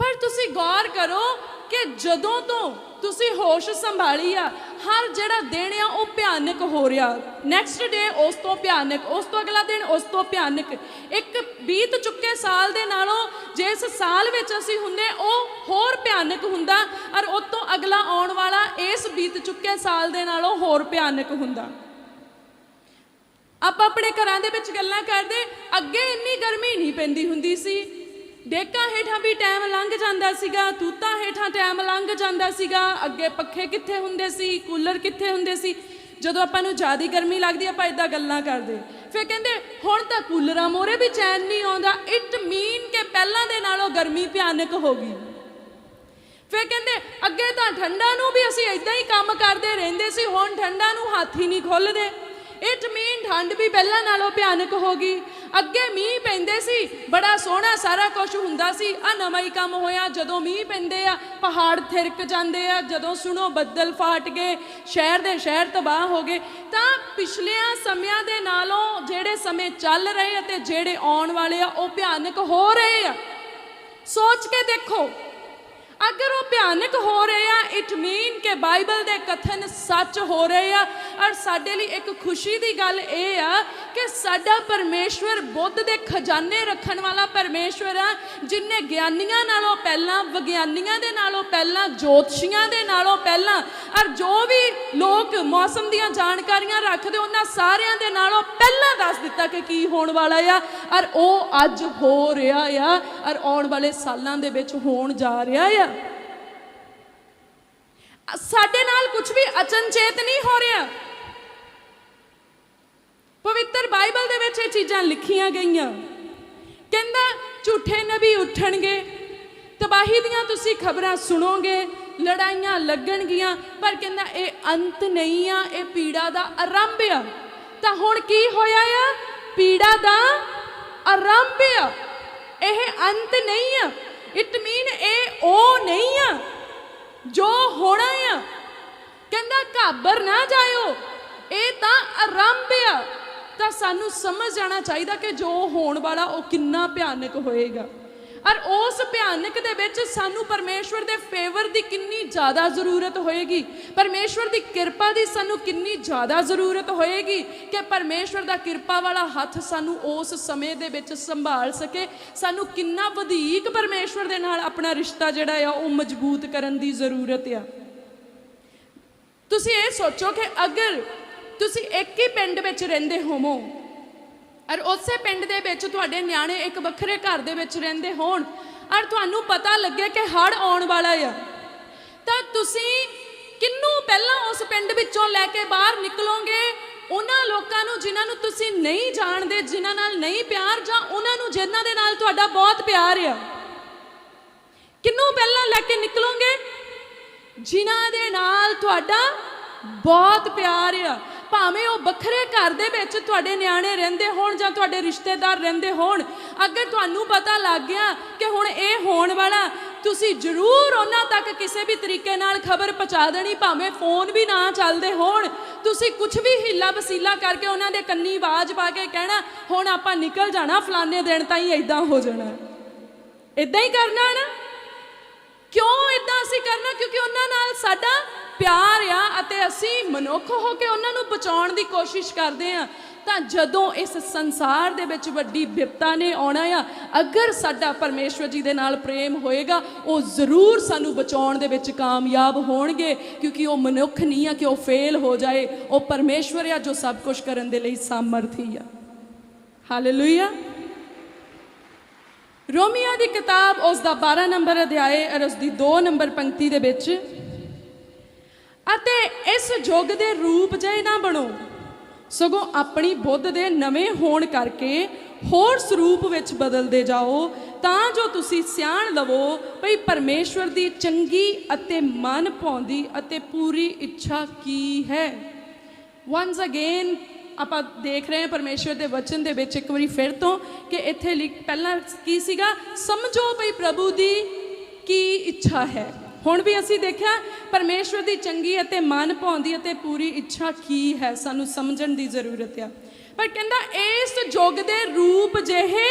ਪਰ ਤੁਸੀਂ ਗੌਰ ਕਰੋ ਕਿ ਜਦੋਂ ਤੋਂ ਤੁਸੀਂ ਹੋਸ਼ ਸੰਭਾਲੀ ਆ, ਹਰ ਜਿਹੜਾ ਦਿਨ ਆ, ਉਹ ਭਿਆਨਕ ਹੋ ਰਿਹਾ। ਨੈਕਸਟ ਡੇ ਉਸ ਤੋਂ ਭਿਆਨਕ, ਉਸ ਤੋਂ ਅਗਲਾ ਦਿਨ ਉਸ ਤੋਂ ਭਿਆਨਕ। ਇੱਕ ਬੀਤ ਚੁੱਕੇ ਸਾਲ ਦੇ ਨਾਲੋਂ ਜਿਸ ਸਾਲ ਵਿੱਚ ਅਸੀਂ ਹੁੰਦੇ ਉਹ ਹੋਰ ਭਿਆਨਕ ਹੁੰਦਾ ਔਰ ਉਸ ਤੋਂ ਅਗਲਾ ਆਉਣ ਵਾਲਾ ਇਸ ਬੀਤ ਚੁੱਕੇ ਸਾਲ ਦੇ ਨਾਲੋਂ ਹੋਰ ਭਿਆਨਕ ਹੁੰਦਾ। ਆਪਾਂ ਆਪਣੇ ਘਰਾਂ ਦੇ ਵਿੱਚ ਗੱਲਾਂ ਕਰਦੇ, ਅੱਗੇ ਇੰਨੀ ਗਰਮੀ ਨਹੀਂ ਪੈਂਦੀ ਹੁੰਦੀ ਸੀ। ਡੇਕਾਂ ਹੇਠਾਂ ਵੀ ਟਾਈਮ ਲੰਘ ਜਾਂਦਾ ਸੀਗਾ, ਤੂਤਾਂ ਹੇਠਾਂ ਟਾਈਮ ਲੰਘ ਜਾਂਦਾ ਸੀਗਾ। ਅੱਗੇ ਪੱਖੇ ਕਿੱਥੇ ਹੁੰਦੇ ਸੀ, ਕੂਲਰ ਕਿੱਥੇ ਹੁੰਦੇ ਸੀ? ਜਦੋਂ ਆਪਾਂ ਨੂੰ ਜ਼ਿਆਦਾ ਗਰਮੀ ਲੱਗਦੀ, ਆਪਾਂ ਇਦਾਂ ਗੱਲਾਂ ਕਰਦੇ। ਫਿਰ ਕਹਿੰਦੇ, ਹੁਣ ਤਾਂ ਕੂਲਰਾਂ ਮੋਰੇ ਵੀ ਚੈਨ ਨਹੀਂ ਆਉਂਦਾ। ਇਟ ਮੀਨ ਕਿ ਪਹਿਲਾਂ ਦੇ ਨਾਲੋਂ ਗਰਮੀ ਭਿਆਨਕ ਹੋ ਗਈ। ਫਿਰ ਕਹਿੰਦੇ, ਅੱਗੇ ਤਾਂ ਠੰਡਾ ਨੂੰ ਵੀ ਅਸੀਂ ਇਦਾਂ ਹੀ ਕੰਮ ਕਰਦੇ ਰਹਿੰਦੇ ਸੀ, ਹੁਣ ਠੰਡਾ ਨੂੰ ਹੱਥ ਹੀ ਨਹੀਂ ਖੁੱਲਦੇ। ਇਟ ਮੀਨ ਠੰਡ ਵੀ ਪਹਿਲਾਂ ਨਾਲੋਂ ਭਿਆਨਕ ਹੋ ਗਈ। ਅੱਗੇ ਮੀਂਹ ਪੈਂਦੇ ਸੀ, ਬੜਾ ਸੋਹਣਾ ਸਾਰਾ ਕੁਝ ਹੁੰਦਾ ਸੀ। ਆ ਨਵਾਂ ਹੀ ਕੰਮ ਹੋਇਆ, ਜਦੋਂ ਮੀਂਹ ਪੈਂਦੇ ਆ, ਪਹਾੜ ਥਿਰਕ ਜਾਂਦੇ ਆ, ਜਦੋਂ ਸੁਣੋ ਬੱਦਲ ਫਾਟ ਗਏ, ਸ਼ਹਿਰ ਦੇ ਸ਼ਹਿਰ ਤਬਾਹ ਹੋ ਗਏ। ਤਾਂ ਪਿਛਲਿਆਂ ਸਮਿਆਂ ਦੇ ਨਾਲੋਂ ਜਿਹੜੇ ਸਮੇਂ ਚੱਲ ਰਹੇ ਅਤੇ ਜਿਹੜੇ ਆਉਣ ਵਾਲੇ ਆ, ਉਹ ਭਿਆਨਕ ਹੋ ਰਹੇ ਆ। ਸੋਚ ਕੇ ਦੇਖੋ ਅਗਰ ਉਹ ਭਿਆਨਕ ਹੋ ਰਹੇ ਆ ਇਟ ਮੀਨ ਕਿ ਬਾਈਬਲ ਦੇ ਕਥਨ ਸੱਚ ਹੋ ਰਹੇ ਆ। ਔਰ ਸਾਡੇ ਲਈ ਇੱਕ ਖੁਸ਼ੀ ਦੀ ਗੱਲ ਇਹ ਆ ਕਿ ਸਾਡਾ ਪਰਮੇਸ਼ਵਰ ਬੁੱਧ ਦੇ ਖਜ਼ਾਨੇ ਰੱਖਣ ਵਾਲਾ ਪਰਮੇਸ਼ਵਰ ਆ, ਜਿਨੇ ਗਿਆਨੀਆਂ ਨਾਲੋਂ ਪਹਿਲਾਂ, ਵਿਗਿਆਨੀਆਂ ਦੇ ਨਾਲੋਂ ਪਹਿਲਾਂ, ਜੋਤਸ਼ੀਆਂ ਦੇ ਨਾਲੋਂ ਪਹਿਲਾਂ, ਔਰ ਜੋ ਵੀ ਲੋਕ ਮੌਸਮ ਦੀਆਂ ਜਾਣਕਾਰੀਆਂ ਰੱਖਦੇ, ਉਹਨਾਂ ਸਾਰਿਆਂ ਦੇ ਨਾਲੋਂ ਪਹਿਲਾਂ ਦੱਸ ਦਿੱਤਾ ਕਿ ਕੀ ਹੋਣ ਵਾਲਾ ਆ। ਔਰ ਉਹ ਅੱਜ ਹੋ ਰਿਹਾ ਆ, ਔਰ ਆਉਣ ਵਾਲੇ ਸਾਲਾਂ ਦੇ ਵਿੱਚ ਹੋਣ ਜਾ ਰਿਹਾ ਆ। ਸਾਡੇ ਨਾਲ ਕੁਝ ਵੀ ਅਚਨਚੇਤ ਨਹੀਂ ਹੋ ਰਿਹਾ। ਪਵਿੱਤਰ ਬਾਈਬਲ ਦੇ ਵਿੱਚ ਇਹ ਚੀਜ਼ਾਂ ਲਿਖੀਆਂ ਗਈਆਂ। ਕਹਿੰਦਾ, ਝੂਠੇ ਨਬੀ ਉੱਠਣਗੇ, ਤਬਾਹੀ ਦੀਆਂ ਤੁਸੀਂ ਖਬਰਾਂ ਸੁਣੋਗੇ, ਲੜਾਈਆਂ ਲੱਗਣਗੀਆਂ, ਪਰ ਕਹਿੰਦਾ, ਇਹ ਅੰਤ ਨਹੀਂ ਆ, ਇਹ ਪੀੜਾ ਦਾ ਆਰੰਭ ਆ। ਤਾਂ ਹੁਣ ਕੀ ਹੋਇਆ ਆ? ਪੀੜਾ ਦਾ ਆਰੰਭ ਆ। ਇਹ ਅੰਤ ਨਹੀਂ ਆ। ਇਟ ਮੀਨ ਇਹ ਉਹ ਨਹੀਂ ਆ। ਜੋ ਹੋਣਾ ਆ, ਕਹਿੰਦਾ ਘਾਬਰ ਨਾ ਜਾਇਓ, ਇਹ ਤਾਂ ਆਰੰਭ ਆ। ਤਾਂ ਸਾਨੂੰ ਸਮਝ ਜਾਣਾ ਚਾਹੀਦਾ ਕਿ ਜੋ ਹੋਣ ਵਾਲਾ ਉਹ ਕਿੰਨਾ ਭਿਆਨਕ ਹੋਏਗਾ। ਔਰ ਉਸ ਭਿਆਨਕ ਦੇ ਵਿੱਚ ਸਾਨੂੰ ਪਰਮੇਸ਼ਵਰ ਦੇ ਫੇਵਰ ਦੀ ਕਿੰਨੀ ਜ਼ਿਆਦਾ ਜ਼ਰੂਰਤ ਹੋਏਗੀ। ਪਰਮੇਸ਼ਵਰ ਦੀ ਕਿਰਪਾ ਦੀ ਸਾਨੂੰ ਕਿੰਨੀ ਜ਼ਿਆਦਾ ਜ਼ਰੂਰਤ ਹੋਏਗੀ ਕਿ ਪਰਮੇਸ਼ਵਰ ਦਾ ਕਿਰਪਾ ਵਾਲਾ ਹੱਥ ਸਾਨੂੰ ਉਸ ਸਮੇਂ ਦੇ ਵਿੱਚ ਸੰਭਾਲ ਸਕੇ। ਸਾਨੂੰ ਕਿੰਨਾ ਵਧੇਕ ਪਰਮੇਸ਼ਵਰ ਦੇ ਨਾਲ ਆਪਣਾ ਰਿਸ਼ਤਾ ਜਿਹੜਾ ਆ, ਉਹ ਮਜ਼ਬੂਤ ਕਰਨ ਦੀ ਜ਼ਰੂਰਤ ਆ। ਤੁਸੀਂ ਇਹ ਸੋਚੋ ਕਿ ਅਗਰ ਤੁਸੀਂ ਇੱਕ ਹੀ ਪਿੰਡ ਵਿੱਚ ਰਹਿੰਦੇ ਹੋਵੋ ਔਰ ਉਸੇ ਪਿੰਡ ਦੇ ਵਿੱਚ ਤੁਹਾਡੇ ਨਿਆਣੇ ਇੱਕ ਵੱਖਰੇ ਘਰ ਦੇ ਵਿੱਚ ਰਹਿੰਦੇ ਹੋਣ, ਔਰ ਤੁਹਾਨੂੰ ਪਤਾ ਲੱਗੇ ਕਿ ਹੜ ਆਉਣ ਵਾਲਾ ਆ। ਤਾਂ ਤੁਸੀਂ ਕਿੰਨੂੰ ਪਹਿਲਾਂ ਉਸ ਪਿੰਡ ਵਿੱਚੋਂ ਲੈ ਕੇ ਬਾਹਰ ਨਿਕਲੋਗੇ? ਉਹਨਾਂ ਲੋਕਾਂ ਨੂੰ ਜਿਨ੍ਹਾਂ ਨੂੰ ਤੁਸੀਂ ਨਹੀਂ ਜਾਣਦੇ, ਜਿਨ੍ਹਾਂ ਨਾਲ ਨਹੀਂ ਪਿਆਰ, ਜਾਂ ਉਹਨਾਂ ਨੂੰ ਜਿਨ੍ਹਾਂ ਦੇ ਨਾਲ ਤੁਹਾਡਾ ਬਹੁਤ ਪਿਆਰ ਆ? ਕਿੰਨੂੰ ਪਹਿਲਾਂ ਲੈ ਕੇ ਨਿਕਲੋਗੇ? ਜਿਨ੍ਹਾਂ ਦੇ ਨਾਲ ਤੁਹਾਡਾ ਬਹੁਤ ਪਿਆਰ ਆ। ਭਾਵੇਂ ਉਹ ਵੱਖਰੇ ਘਰ ਦੇ ਵਿੱਚ ਤੁਹਾਡੇ ਨਿਆਣੇ ਰਹਿੰਦੇ ਹੋਣ ਜਾਂ ਤੁਹਾਡੇ ਰਿਸ਼ਤੇਦਾਰ ਰਹਿੰਦੇ ਹੋਣ, ਅਗਰ ਤੁਹਾਨੂੰ ਪਤਾ ਲੱਗ ਗਿਆ ਕਿ ਹੁਣ ਇਹ ਹੋਣ ਵਾਲਾ, ਤੁਸੀਂ ਜ਼ਰੂਰ ਉਹਨਾਂ ਤੱਕ ਕਿਸੇ ਵੀ ਤਰੀਕੇ ਨਾਲ ਖਬਰ ਪਹੁੰਚਾ ਦੇਣੀ, ਭਾਵੇਂ ਫੋਨ ਵੀ ਨਾ ਚੱਲਦੇ ਹੋਣ। ਤੁਸੀਂ ਕੁਝ ਵੀ ਹਿੱਲਾ ਵਸੀਲਾ ਕਰਕੇ ਉਹਨਾਂ ਦੇ ਕੰਨੀ ਆਵਾਜ਼ ਪਾ ਕੇ ਕਹਿਣਾ, ਹੁਣ ਆਪਾਂ ਨਿਕਲ ਜਾਣਾ, ਫਲਾਣੇ ਦਿਨ ਤਾਈਂ ਇਦਾਂ ਹੋ ਜਾਣਾ। ਇਦਾਂ ਹੀ ਕਰਨਾ ਨਾ? ਕਿਉਂ ਇਦਾਂ ਅਸੀਂ ਕਰਨਾ? ਕਿਉਂਕਿ ਉਹਨਾਂ ਨਾਲ ਸਾਡਾ ਪਿਆਰ ਆ ਅਤੇ ਅਸੀਂ ਮਨੁੱਖ ਹੋ ਕੇ ਉਹਨਾਂ ਨੂੰ ਬਚਾਉਣ ਦੀ ਕੋਸ਼ਿਸ਼ ਕਰਦੇ ਆ ਤਾਂ ਜਦੋਂ ਇਸ ਸੰਸਾਰ ਦੇ ਵਿੱਚ ਵੱਡੀ ਵਿਪਤਾ ਨੇ ਆਉਣਾ ਆ, ਅਗਰ ਸਾਡਾ ਪਰਮੇਸ਼ਵਰ ਜੀ ਦੇ ਨਾਲ ਪ੍ਰੇਮ ਹੋਏਗਾ, ਉਹ ਜ਼ਰੂਰ ਸਾਨੂੰ ਬਚਾਉਣ ਦੇ ਵਿੱਚ ਕਾਮਯਾਬ ਹੋਣਗੇ, ਕਿਉਂਕਿ ਉਹ ਮਨੁੱਖ ਨਹੀਂ ਆ ਕਿ ਉਹ ਫੇਲ ਹੋ ਜਾਏ, ਉਹ ਪਰਮੇਸ਼ਵਰ ਆ ਜੋ ਸਭ ਕੁਝ ਕਰਨ ਦੇ ਲਈ ਸਮਰਥੀ ਆ। ਹਾਲੇਲੂਇਆ ਰੋਮੀਆ ਦੀ ਕਿਤਾਬ ਉਸ ਦਾ 12 ਨੰਬਰ ਅਧਿਆਏ ਔਰ ਉਸ ਦੀ 2 ਨੰਬਰ ਪੰਕਤੀ ਦੇ ਵਿੱਚ ਅਤੇ ਇਸ ਯੁੱਗ ਦੇ ਰੂਪ ਜਿਹੇ ਨਾ ਬਣੋ। ਸਗੋਂ ਆਪਣੀ ਬੁੱਧ ਦੇ ਨਵੇਂ ਹੋਣ ਕਰਕੇ ਹੋਰ ਸਰੂਪ ਵਿੱਚ ਬਦਲਦੇ ਜਾਓ, ਤਾਂ ਜੋ ਤੁਸੀਂ ਸਿਆਣ ਲਵੋ ਭਈ ਪਰਮੇਸ਼ਵਰ ਦੀ ਚੰਗੀ ਅਤੇ ਮਨ ਭਾਉਂਦੀ ਅਤੇ ਪੂਰੀ ਇੱਛਾ ਕੀ ਹੈ। ਵਾਂਸ ਅਗੇਨ ਆਪਾਂ ਦੇਖ ਰਹੇ ਹਾਂ ਪਰਮੇਸ਼ਵਰ ਦੇ ਵਚਨ ਦੇ ਵਿੱਚ ਇੱਕ ਵਾਰੀ ਫਿਰ ਤੋਂ ਕਿ ਇੱਥੇ ਲਿਖ ਪਹਿਲਾਂ ਕੀ ਸੀਗਾ? ਸਮਝੋ ਭਈ ਪ੍ਰਭੂ ਦੀ ਕੀ ਇੱਛਾ ਹੈ। ਹੁਣ ਵੀ ਅਸੀਂ ਦੇਖਿਆ ਪਰਮੇਸ਼ਵਰ ਦੀ ਚੰਗੀ ਅਤੇ ਮਨ ਭਾਉਂਦੀ ਅਤੇ ਪੂਰੀ ਇੱਛਾ ਕੀ ਹੈ, ਸਾਨੂੰ ਸਮਝਣ ਦੀ ਜ਼ਰੂਰਤ ਆ। ਪਰ ਕਹਿੰਦਾ, ਇਸ ਯੁੱਗ ਦੇ ਰੂਪ ਜਿਹੇ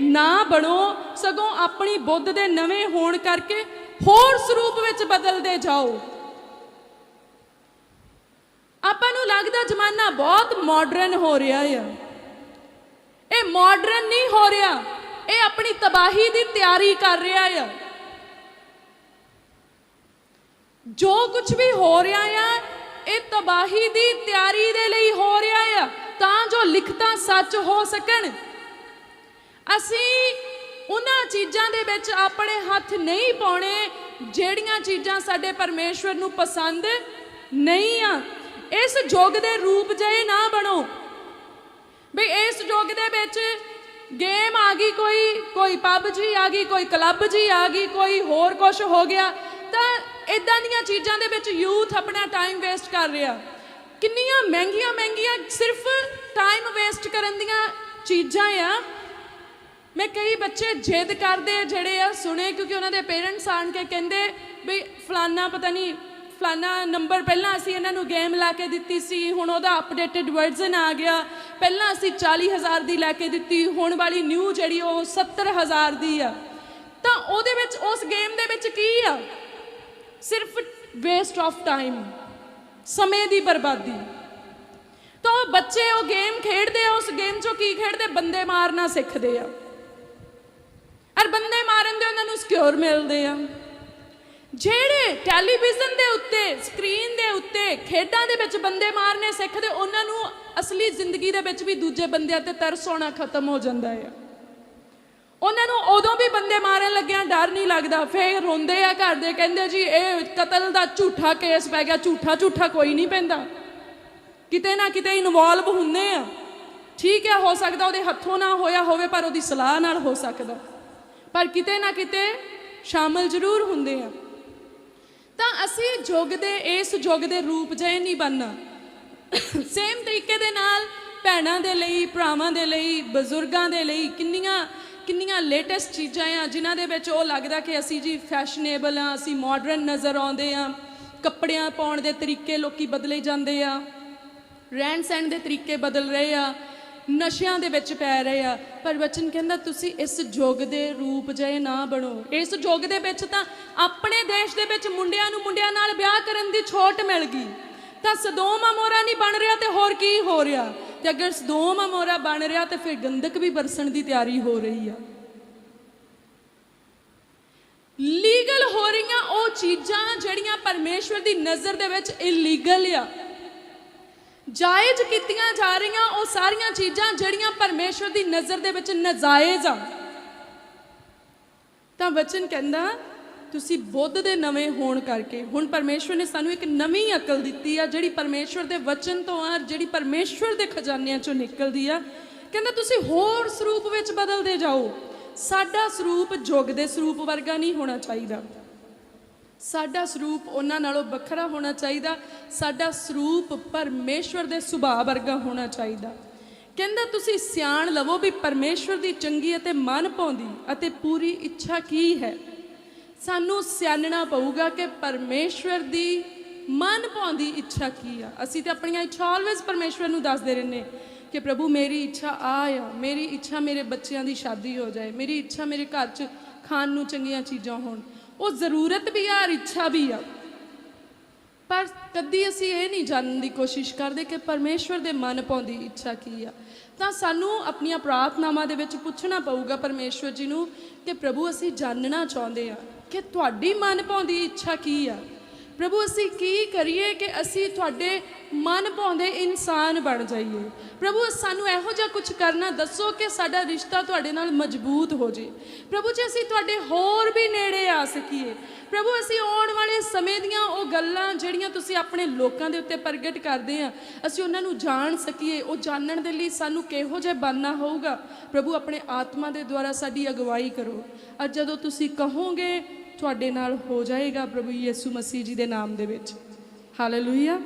ਨਾ ਬਣੋ, ਸਗੋਂ ਆਪਣੀ ਬੁੱਧ ਦੇ ਨਵੇਂ ਹੋਣ ਕਰਕੇ ਹੋਰ ਸਰੂਪ ਵਿੱਚ ਬਦਲਦੇ ਜਾਓ। ਆਪਾਂ ਨੂੰ ਲੱਗਦਾ ਜ਼ਮਾਨਾ ਬਹੁਤ ਮਾਡਰਨ ਹੋ ਰਿਹਾ ਆ। ਇਹ ਮਾਡਰਨ ਨਹੀਂ ਹੋ ਰਿਹਾ। ਇਹ ਆਪਣੀ ਤਬਾਹੀ ਦੀ ਤਿਆਰੀ ਕਰ ਰਿਹਾ ਆ। ਜੋ ਕੁਝ ਵੀ ਹੋ ਰਿਹਾ ਆ, ਇਹ ਤਬਾਹੀ ਦੀ ਤਿਆਰੀ ਦੇ ਲਈ ਹੋ ਰਿਹਾ ਆ, ਤਾਂ ਜੋ ਲਿਖਤਾਂ ਸੱਚ ਹੋ ਸਕਣ। ਅਸੀਂ ਉਹਨਾਂ ਚੀਜ਼ਾਂ ਦੇ ਵਿੱਚ ਆਪਣੇ ਹੱਥ ਨਹੀਂ ਪਾਉਣੇ, ਜਿਹੜੀਆਂ ਚੀਜ਼ਾਂ ਸਾਡੇ ਪਰਮੇਸ਼ਵਰ ਨੂੰ ਪਸੰਦ ਨਹੀਂ ਆ। ਇਸ ਯੁੱਗ ਦੇ ਰੂਪ ਜਿਹੇ ਨਾ ਬਣੋ। ਵੀ ਇਸ ਯੁੱਗ ਦੇ ਵਿੱਚ ਗੇਮ ਆ ਗਈ ਕੋਈ ਕੋਈ ਪੱਬ ਜੀ ਆ ਗਈ, ਕੋਈ ਕਲੱਬ ਜੀ ਆ ਗਈ, ਕੋਈ ਹੋਰ ਕੁਝ ਹੋ ਗਿਆ, ਤਾਂ ਇਦਾਂ ਦੀਆਂ ਚੀਜ਼ਾਂ ਦੇ ਵਿੱਚ ਯੂਥ ਆਪਣਾ ਟਾਈਮ ਵੇਸਟ ਕਰ ਰਿਹਾ। ਕਿੰਨੀਆਂ ਮਹਿੰਗੀਆਂ ਮਹਿੰਗੀਆਂ ਸਿਰਫ ਟਾਈਮ ਵੇਸਟ ਕਰਨ ਦੀਆਂ ਚੀਜ਼ਾਂ ਆ। ਮੈਂ ਕਈ ਬੱਚੇ ਜਿੱਦ ਕਰਦੇ ਆ ਜਿਹੜੇ ਆ, ਸੁਣੇ ਕਿਉਂਕਿ ਉਹਨਾਂ ਦੇ ਪੇਰੈਂਟਸ ਆਣ ਕੇ ਕਹਿੰਦੇ ਵੀ ਫਲਾਨਾ ਪਤਾ ਨਹੀਂ ਫਲਾਨਾ ਨੰਬਰ ਪਹਿਲਾਂ ਅਸੀਂ ਇਹਨਾਂ ਨੂੰ ਗੇਮ ਲਾ ਕੇ ਦਿੱਤੀ ਸੀ, ਹੁਣ ਉਹਦਾ ਅਪਡੇਟਡ ਵਰਜ਼ਨ ਆ ਗਿਆ। ਪਹਿਲਾਂ ਅਸੀਂ 40000 ਦੀ ਲੈ ਕੇ ਦਿੱਤੀ, ਹੁਣ ਵਾਲੀ ਨਿਊ ਜਿਹੜੀ ਉਹ 70000 ਦੀ ਆ। ਤਾਂ ਉਹਦੇ ਵਿੱਚ, ਉਸ ਗੇਮ ਦੇ ਵਿੱਚ ਕੀ ਆ? ਸਿਰਫ ਵੇਸਟ ਆਫ ਟਾਈਮ ਸਮੇਂ ਦੀ ਬਰਬਾਦੀ। ਤਾਂ ਉਹ ਬੱਚੇ, ਉਹ ਗੇਮ ਖੇਡਦੇ ਆ, ਉਸ ਗੇਮ 'ਚੋਂ ਕੀ ਖੇਡਦੇ? ਬੰਦੇ ਮਾਰਨਾ ਸਿੱਖਦੇ ਆ। ਔਰ ਬੰਦੇ ਮਾਰਨ ਦੇ ਉਹਨਾਂ ਨੂੰ ਸਿਕਿਉਰ ਮਿਲਦੇ ਆ। ਜਿਹੜੇ ਟੈਲੀਵਿਜ਼ਨ ਦੇ ਉੱਤੇ ਸਕਰੀਨ ਦੇ ਉੱਤੇ, ਖੇਡਾਂ ਦੇ ਵਿੱਚ ਬੰਦੇ ਮਾਰਨੇ ਸਿੱਖਦੇ, ਉਹਨਾਂ ਨੂੰ ਅਸਲੀ ਜ਼ਿੰਦਗੀ ਦੇ ਵਿੱਚ ਵੀ ਦੂਜੇ ਬੰਦਿਆਂ ਤੇ ਤਰਸ ਆਉਣਾ ਖਤਮ ਹੋ ਜਾਂਦਾ ਹੈ ਉਹਨਾਂ ਨੂੰ ਉਦੋਂ ਵੀ ਬੰਦੇ ਮਾਰਨ ਲੱਗਿਆਂ ਡਰ ਨਹੀਂ ਲੱਗਦਾ। ਫੇਰ ਰੋਂਦੇ ਆ ਘਰ ਦੇ, ਕਹਿੰਦੇ ਜੀ, ਇਹ ਕਤਲ ਦਾ ਝੂਠਾ ਕੇਸ ਪੈ ਗਿਆ, ਝੂਠਾ ਝੂਠਾ ਕੋਈ ਨਹੀਂ ਪੈਂਦਾ। ਕਿਤੇ ਨਾ ਕਿਤੇ ਇਨਵੋਲਵ ਹੁੰਦੇ ਆ। ਠੀਕ ਹੈ ਹੋ ਸਕਦਾ ਉਹਦੇ ਹੱਥੋਂ ਨਾ ਹੋਇਆ ਹੋਵੇ, ਪਰ ਉਹਦੀ ਸਲਾਹ ਨਾਲ ਹੋ ਸਕਦਾ। ਪਰ ਕਿਤੇ ਨਾ ਕਿਤੇ ਸ਼ਾਮਲ ਜ਼ਰੂਰ ਹੁੰਦੇ ਆ। ਤਾਂ ਅਸੀਂ ਯੁੱਗ ਦੇ, ਇਸ ਯੁੱਗ ਦੇ ਰੂਪ ਜਿਹੇ ਨਹੀਂ ਬਣਨਾ। ਸੇਮ ਤਰੀਕੇ ਦੇ ਨਾਲ ਭੈਣਾਂ ਦੇ ਲਈ, ਭਰਾਵਾਂ ਦੇ ਲਈ, ਬਜ਼ੁਰਗਾਂ ਦੇ ਲਈ ਕਿੰਨੀਆਂ ਕਿੰਨੀਆਂ ਲੇਟੈਸਟ ਚੀਜ਼ਾਂ ਆ, ਜਿਨ੍ਹਾਂ ਦੇ ਵਿੱਚ ਉਹ ਲੱਗਦਾ ਕਿ ਅਸੀਂ ਜੀ ਫੈਸ਼ਨੇਬਲ ਆ, ਅਸੀਂ ਮਾਡਰਨ ਨਜ਼ਰ ਆਉਂਦੇ ਆ, ਕੱਪੜਿਆਂ ਪਾਉਣ ਦੇ ਤਰੀਕੇ ਲੋਕੀ ਬਦਲੇ ਜਾਂਦੇ ਆ, ਰਹਿਣ ਸਹਿਣ ਦੇ ਤਰੀਕੇ ਬਦਲ ਰਹੇ ਆ, ਨਸ਼ਿਆਂ ਦੇ ਵਿੱਚ ਪੈ ਰਹੇ ਆ। ਪਰ ਵਚਨ ਕਹਿੰਦਾ, ਤੁਸੀਂ ਇਸ ਯੁੱਗ ਦੇ ਰੂਪ ਜਿਹੇ ਨਾ ਬਣੋ। ਇਸ ਯੁੱਗ ਦੇ ਵਿੱਚ ਤਾਂ ਆਪਣੇ ਦੇਸ਼ ਦੇ ਵਿੱਚ ਮੁੰਡਿਆਂ ਨੂੰ ਮੁੰਡਿਆਂ ਨਾਲ ਵਿਆਹ ਕਰਨ ਦੀ ਛੋਟ ਮਿਲ ਗਈ। ਤਾਂ ਸਦੋਮ ਅਮੋਰਾ ਨਹੀਂ ਬਣ ਰਿਹਾ ਤੇ ਹੋਰ ਕੀ ਹੋ ਰਿਹਾ? ਤੇ ਅਗਰ ਸਦੋਮ ਅਮੋਰਾ ਬਣ ਰਿਹਾ ਤੇ ਫਿਰ ਗੰਧਕ ਵੀ ਬਰਸਣ ਦੀ ਤਿਆਰੀ ਹੋ ਰਹੀ ਆ। ਲੀਗਲ ਹੋ ਰਹੀਆਂ ਉਹ ਚੀਜ਼ਾਂ ਜਿਹੜੀਆਂ ਪਰਮੇਸ਼ਵਰ ਦੀ ਨਜ਼ਰ ਦੇ ਵਿੱਚ ਇਲੀਗਲ ਆ। ਜਾਇਜ਼ ਕੀਤੀਆਂ ਜਾ ਰਹੀਆਂ ਉਹ ਸਾਰੀਆਂ ਚੀਜ਼ਾਂ ਜਿਹੜੀਆਂ ਪਰਮੇਸ਼ਵਰ ਦੀ ਨਜ਼ਰ ਦੇ ਵਿੱਚ ਨਜਾਇਜ਼ ਆ। ਤਾਂ ਵਚਨ ਕਹਿੰਦਾ ਤੁਸੀਂ ਬੁੱਧ ਦੇ ਨਵੇਂ ਹੋਣ ਕਰਕੇ, ਹੁਣ ਪਰਮੇਸ਼ਵਰ ਨੇ ਸਾਨੂੰ ਇੱਕ ਨਵੀਂ ਅਕਲ ਦਿੱਤੀ ਆ, ਜਿਹੜੀ ਪਰਮੇਸ਼ਵਰ ਦੇ ਵਚਨ ਤੋਂ ਆ, ਜਿਹੜੀ ਪਰਮੇਸ਼ਵਰ ਦੇ ਖਜ਼ਾਨਿਆਂ ਚੋਂ ਨਿਕਲਦੀ ਆ। ਕਹਿੰਦਾ, ਤੁਸੀਂ ਹੋਰ ਸਰੂਪ ਵਿੱਚ ਬਦਲਦੇ ਜਾਓ। ਸਾਡਾ ਸਰੂਪ ਜੁਗ ਦੇ ਸਰੂਪ ਵਰਗਾ ਨਹੀਂ ਹੋਣਾ ਚਾਹੀਦਾ। ਸਾਡਾ ਸਰੂਪ ਉਹਨਾਂ ਨਾਲੋਂ ਵੱਖਰਾ ਹੋਣਾ ਚਾਹੀਦਾ। ਸਾਡਾ ਸਰੂਪ ਪਰਮੇਸ਼ਵਰ ਦੇ ਸੁਭਾਅ ਵਰਗਾ ਹੋਣਾ ਚਾਹੀਦਾ। ਕਹਿੰਦਾ, ਤੁਸੀਂ ਸਿਆਣ ਲਵੋ ਵੀ ਪਰਮੇਸ਼ਵਰ ਦੀ ਚੰਗੀ ਅਤੇ ਮਨ ਪਾਉਂਦੀ ਅਤੇ ਪੂਰੀ ਇੱਛਾ ਕੀ ਹੈ? ਸਾਨੂੰ ਸਿਆਣਨਾ ਪਊਗਾ ਕਿ ਪਰਮੇਸ਼ਵਰ ਦੀ ਮਨ ਪਾਉਂਦੀ ਇੱਛਾ ਕੀ ਆ। ਅਸੀਂ ਤੇ ਆਪਣੀਆਂ ਇੱਛਾ ਆਲਵੇਜ਼ ਪਰਮੇਸ਼ਵਰ ਨੂੰ ਦੱਸਦੇ ਰਹਿੰਦੇ ਕਿ ਪ੍ਰਭੂ ਮੇਰੀ ਇੱਛਾ ਆ ਆ। ਮੇਰੀ ਇੱਛਾ ਮੇਰੇ ਬੱਚਿਆਂ ਦੀ ਸ਼ਾਦੀ ਹੋ ਜਾਏ। ਮੇਰੀ ਇੱਛਾ ਮੇਰੇ ਘਰ 'ਚ ਖਾਣ ਨੂੰ ਚੰਗੀਆਂ ਚੀਜ਼ਾਂ ਹੋਣ। ਉਹ ਜ਼ਰੂਰਤ ਵੀ ਆ ਔਰ ਇੱਛਾ ਵੀ ਆ। ਪਰ ਕਦੀ ਅਸੀਂ ਇਹ ਨਹੀਂ ਜਾਣਨ ਦੀ ਕੋਸ਼ਿਸ਼ ਕਰਦੇ ਕਿ ਪਰਮੇਸ਼ਵਰ ਦੇ ਮਨ ਪਾਉਂਦੀ ਇੱਛਾ ਕੀ ਆ। ਤਾਂ ਸਾਨੂੰ ਆਪਣੀਆਂ ਪ੍ਰਾਰਥਨਾਵਾਂ ਦੇ ਵਿੱਚ ਪੁੱਛਣਾ ਪਊਗਾ ਪਰਮੇਸ਼ਵਰ ਜੀ ਨੂੰ ਕਿ ਪ੍ਰਭੂ, ਅਸੀਂ ਜਾਣਨਾ ਚਾਹੁੰਦੇ ਆ ਕਿ ਤੁਹਾਡੀ ਮਨ ਪਾਉਂਦੀ ਇੱਛਾ ਕੀ ਆ? ਪ੍ਰਭੂ, ਅਸੀਂ ਕੀ ਕਰੀਏ ਕਿ ਅਸੀਂ ਤੁਹਾਡੇ ਮਨ ਪਾਉਂਦੇ ਇਨਸਾਨ ਬਣ ਜਾਈਏ? ਪ੍ਰਭੂ, ਸਾਨੂੰ ਇਹੋ ਜਿਹਾ ਕੁਝ ਕਰਨਾ, ਦੱਸੋ ਕਿ ਸਾਡਾ ਰਿਸ਼ਤਾ ਤੁਹਾਡੇ ਨਾਲ ਮਜ਼ਬੂਤ ਹੋ ਜੇ। ਪ੍ਰਭੂ ਜੀ, ਅਸੀਂ ਤੁਹਾਡੇ ਹੋਰ ਵੀ ਨੇੜੇ ਆ ਸਕੀਏ। ਪ੍ਰਭੂ, ਅਸੀਂ ਆਉਣ ਵਾਲੇ ਸਮੇਂ ਦੀਆਂ ਉਹ ਗੱਲਾਂ ਜਿਹੜੀਆਂ ਤੁਸੀਂ ਆਪਣੇ ਲੋਕਾਂ ਦੇ ਉੱਤੇ ਪ੍ਰਗਟ ਕਰਦੇ ਆ, ਅਸੀਂ ਉਹਨਾਂ ਨੂੰ ਜਾਣ ਸਕੀਏ। ਉਹ ਜਾਣਨ ਦੇ ਲਈ ਸਾਨੂੰ ਕਿਹੋ ਜਿਹਾ ਬਣਨਾ ਹੋਊਗਾ? ਪ੍ਰਭੂ, ਆਪਣੇ ਆਤਮਾ ਦੇ ਦੁਆਰਾ ਸਾਡੀ ਅਗਵਾਈ ਕਰੋ। ਅੱਜ ਜਦੋਂ ਤੁਸੀਂ ਕਹੋਗੇ ਤੁਹਾਡੇ ਨਾਲ ਹੋ ਜਾਏਗਾ ਪ੍ਰਭੂ ਯਿਸੂ ਮਸੀਹ ਜੀ ਦੇ ਨਾਮ ਦੇ ਵਿੱਚ। ਹਾਲੇਲੂਇਆ